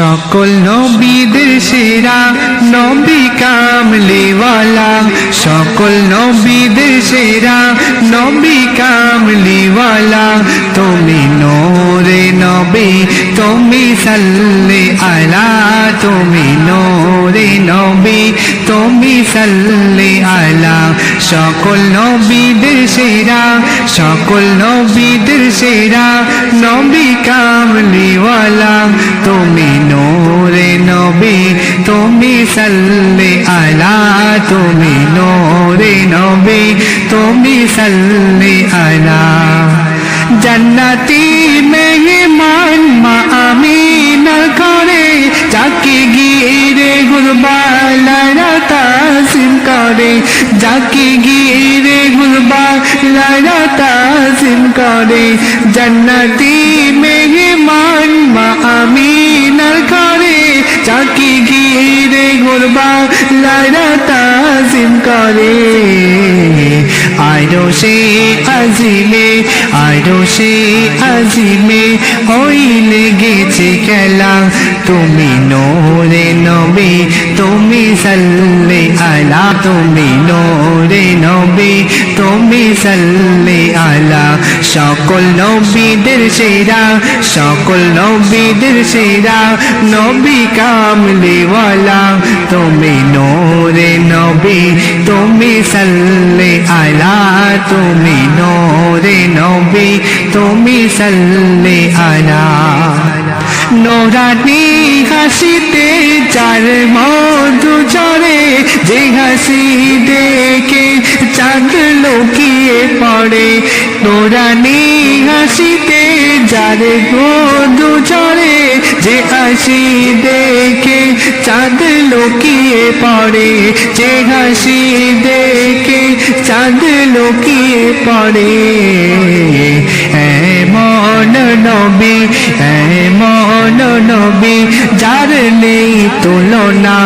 সকল নবীদের সেরা নবী কামলিওয়ালা। সকল নবীদের সেরা নবী কামলিওয়ালা। তুমি নোরে নবী, তুমি সাল্লে আলা, তুমি নোরে নবী। তুমি সাল্লে আলা, সকল নবীদের সেরা, সকল নবীদের সেরা, নবী কামলিওয়ালা, তুমি নোরে নবী, তুমি সাল্লে আলা, তুমি নোরে নবী, তুমি সাল্লে আলা। জান্নাতি মেহমান মা করে, যাকে গিরে গুরবালারা তাসিম করে। জান্নাতি মেহমান মা আমিন করে যাকে গিয়ে গিরে গুরবালারা তাসিম করে। আরও সে আজিমে আরও সে আজিমে হইলে গেছে খেলা। তুমি নোরে নবী, তুমি সাল্লে আলা, তুমি নোরে নবী। তুমি সাল্লে আলা, সকল নবীদের সেরা, সকল নবীদের সেরা, নবী কামলিওয়ালা, তুমি নোরে নবী, তুমি সাল্লে আলা, তুমি নোরে নবী, তুমি সাল্লে আলা। নোরানি হাসিতে চার মধু চরে যে হাসি দেখে চাঁদ লুকিয়ে পড়ে। নোরানি হাসিতে, যার মধু চরে যে হাসি দেখে চাঁদ লুকিয়ে পড়ে। যে হাসি দেখে চাঁদ লুকিয়ে পড়ে। এমন নবী এমন নবী, যার নেই তুলনা।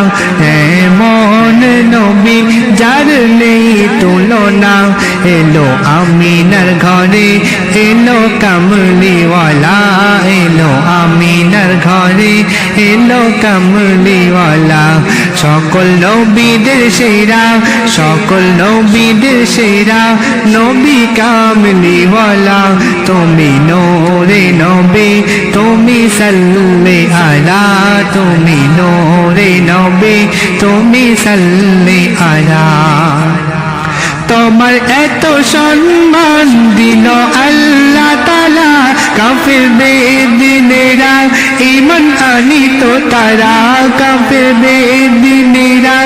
এমন নবী, যার নেই তুলনা এলো আমিনার ঘরে, এলো কামলিওয়ালা, এলো আমিনার ঘরে, এলো কামলিওয়ালা। সকল নবীদের সেরা, সকল নবীদের সেরা, নবী কামলিওয়ালা। তুমি নোরে নবী, তুমি সাল্লে আলা, তুমি নোরে নবী, তুমি সাল্লে আলা। তোমার এত সম্মান দিল আল্লাহ তালা কাফের বেদিনেরা ইমান আনিত তারা। কাফের বেদিনেরা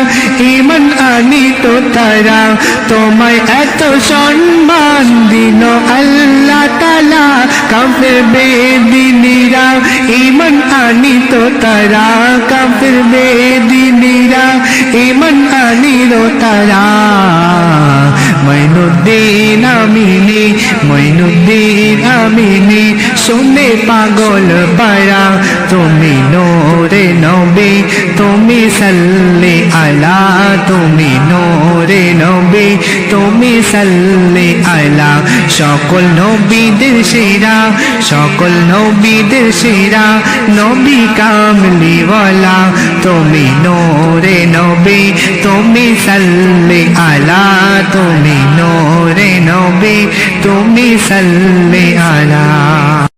ইমান আনিত তারা। তোমায় এত সম্মান দিল আল্লাহ তালা কাফের বেদিনীরা ইমান আনিত তারা। কাফের বেদিনীরা ইমান আনিল তারা। মৈনুদ্দিন আমিনি মৈনুদ্দিন আমিনি, শুনে পাগল পারা তুমি নোরে নবী, তুমি সাল্লে আলা, তুমি নোরে নবী, তুমি সাল্লে আলা। সকল নবীদের সেরা সকল নবীদের সেরা নবী কামলিওয়ালা, তুমি নোরে নবী, তুমি সাল্লে আলা। তুমি নোরে নবী তুমি সাল্লি আলা